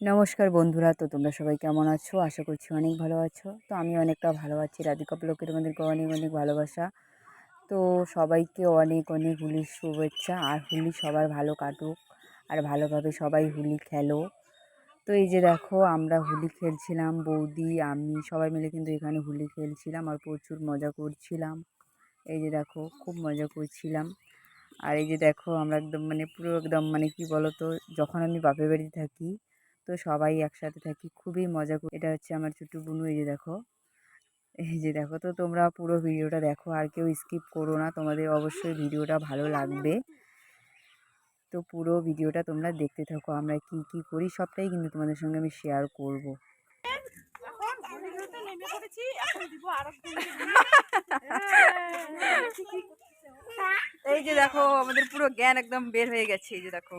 নমস্কার বন্ধুরা, তো তোমরা সবাই কেমন আছো? আশা করছি অনেক ভালো আছো। তো আমি অনেকটা ভালো আছি। রাধিকা ব্লকের তোমাদেরকে অনেক অনেক ভালোবাসা। তো সবাইকে অনেক অনেক হোলির শুভেচ্ছা। আর হোলি সবার ভালো কাটুক। আর ভালোভাবে সবাই হোলি খেলো। তো এই যে দেখো, আমরা হোলি খেলছিলাম, বৌদি, আমি, সবাই মিলে কিন্তু এখানে হোলি খেলছিলাম আর প্রচুর মজা করছিলাম। এই যে দেখো, খুব মজা করছিলাম। আর এই যে দেখো, আমরা একদম মানে পুরো একদম মানে কি বলো তো যখন আমি বাপের বাড়িতে থাকি তো সবাই একসাথে থাকি খুবই মজা করি। এটা হচ্ছে আমার ছোট্ট বুনু এই যে দেখো। এই যে দেখো তো তোমরা পুরো ভিডিওটা দেখো আর কেউ স্কিপ করো না তোমাদের অবশ্যই ভিডিওটা ভালো লাগবে। তো পুরো ভিডিওটা তোমরা দেখতে থাকো আমরা কি কি করি সবটাই কিন্তু তোমাদের সঙ্গে আমি শেয়ার করব। এই যে দেখো আমাদের পুরো জ্ঞান একদম বের হয়ে গেছে এই যে দেখো।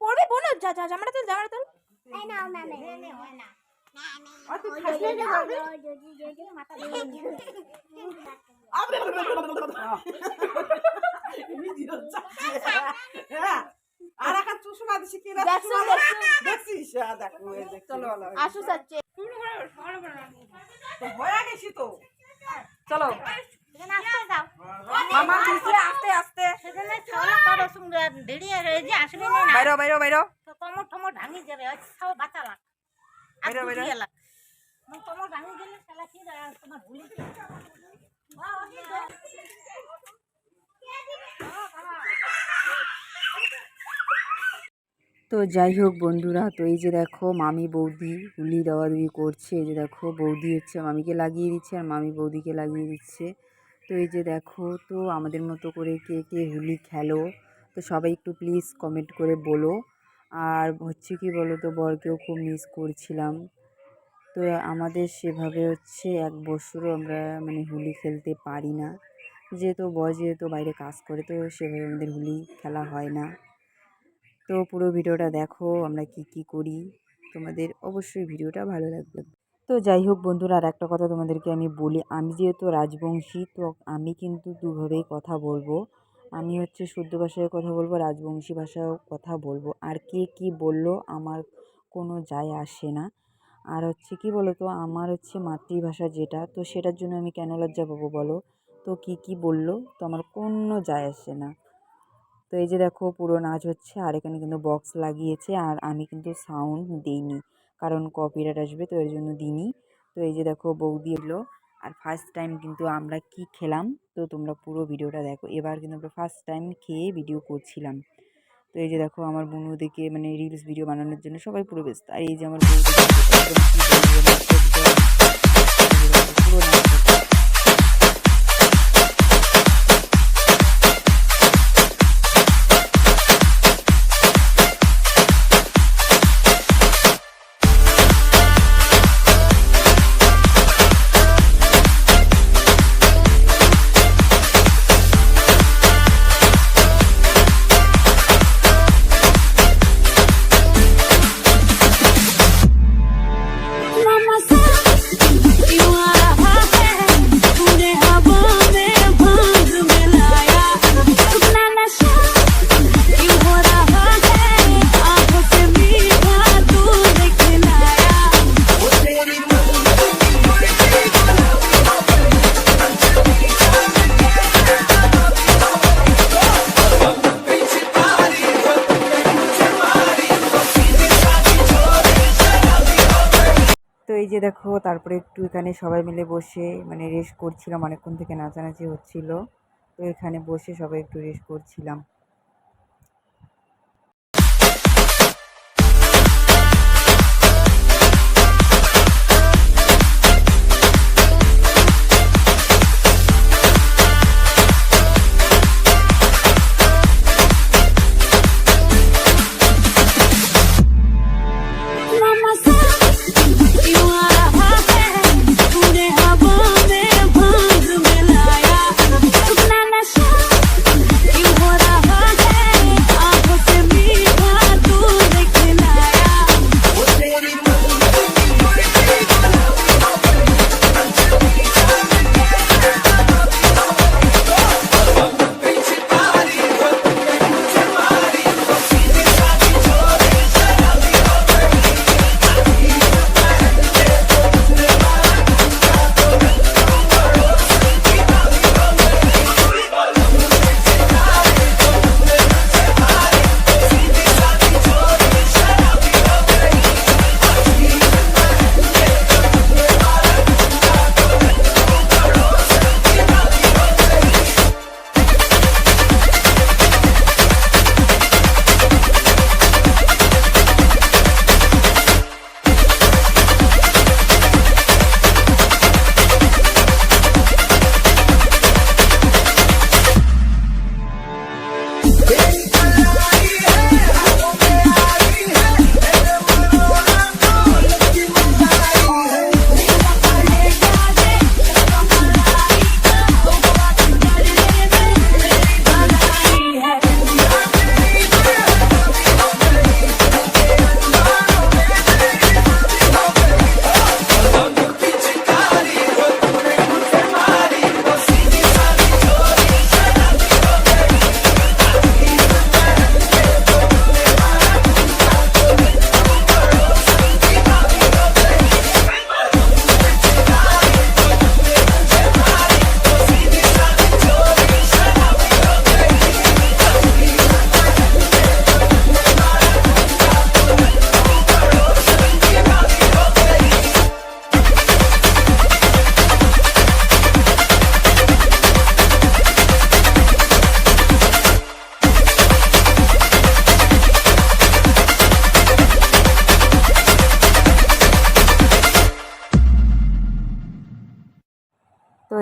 পড়বে বোনো যা যা জামাটা তুল জামাটা তুল দেখছ, দেখছ। আসু সাচ্ছে চলো এখানে আসতে দাও মামা পিছলে আস্তে আস্তে। সেখানে ছাওলা করো সঙ্গে দেরি হয়ে যে আসবে না। বাইরো বাইরো বাইরো। তো কমর টমর ভাঙি যাবে ওই ছাও বাঁচা লাগ। বাইরে, বাইরে। লাগ? মানে কমর ভাঙি গেলে শালা কি তোমার ভুলি তো যাই হোক বন্ধুরা, তো এই যে দেখো মামি বৌদি হুলি দেওয়াদেওয়ি করছে, এই যে দেখো বৌদি হচ্ছে মামিকে লাগিয়ে দিচ্ছে আর মামি বৌদিকে লাগিয়ে দিচ্ছে। তো এই যে দেখো, তো আমাদের মতো করে কে কে হুলি খেলো, তো সবাই একটু প্লিজ কমেন্ট করে বলো। আর হচ্ছে কি বলো তো বরকেও খুব মিস করছিলাম। তো আমাদের সেভাবে হচ্ছে এক বছরও আমরা মানে হোলি খেলতে পারি না। যেহেতু বর যেহেতু বাইরে কাজ করে, তো সেভাবে আমাদের হোলি খেলা হয় না। তো পুরো ভিডিওটা দেখো, আমরা কি কি করি? তোমাদের অবশ্যই ভিডিওটা ভালো লাগবে। তো যাই হোক বন্ধুরা আর একটা কথা তোমাদেরকে আমি বলি, আমি যেহেতু রাজবংশী, তো আমি কিন্তু দুভাবেই কথা বলব। আমি হচ্ছে শুদ্ধ ভাষায় কথা বলব, রাজবংশী ভাষায়ও কথা বলব। আর কে কি বলল আমার কোনো যায় আসে না। আর হচ্ছে কি বলো তো আমার হচ্ছে মাতৃভাষা যেটা, তো সেটার জন্য আমি কেন লজ্জা পাবো বলো? তো কি কি বলল? তো আমার কোনো যায় আসে না। তো এই যে দেখো পুরো নাচ হচ্ছে আর এখানে কিন্তু বক্স লাগিয়েছে আর আমি কিন্তু সাউন্ড দিইনি কারণ কপিরাইট আসবে তো এর জন্য দিইনি। তো এই যে দেখো বৌদি এলো আর ফার্স্ট টাইম কিন্তু আমরা কি খেলাম তো তোমরা পুরো ভিডিওটা দেখো। এবার কিন্তু আমরা ফার্স্ট টাইম খেয়ে ভিডিও করছিলাম। তো এই যে দেখো আমার বন্ধুদেরকে মানে রিলস ভিডিও বানানোর জন্য সবাই পুরো ব্যস্ত আর এই যে আমার দেখো, পুরো যে দেখো, তারপরে একটু এখানে সবাই মিলে বসে মানে রেস্ট করছিলাম, অনেকক্ষণ থেকে নাচানাচি হচ্ছিল। তো এখানে বসে সবাই একটু রেস্ট করছিলাম।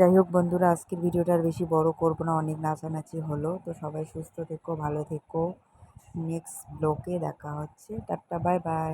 যাই হোক বন্ধুরা, আজকের ভিডিওটা আর বেশি বড় করব না, অনেক নাচানাচি হলো। তো সবাই সুস্থ থেকো, ভালো থেকো। নেক্সট ব্লকে দেখা হচ্ছে। Tata bye bye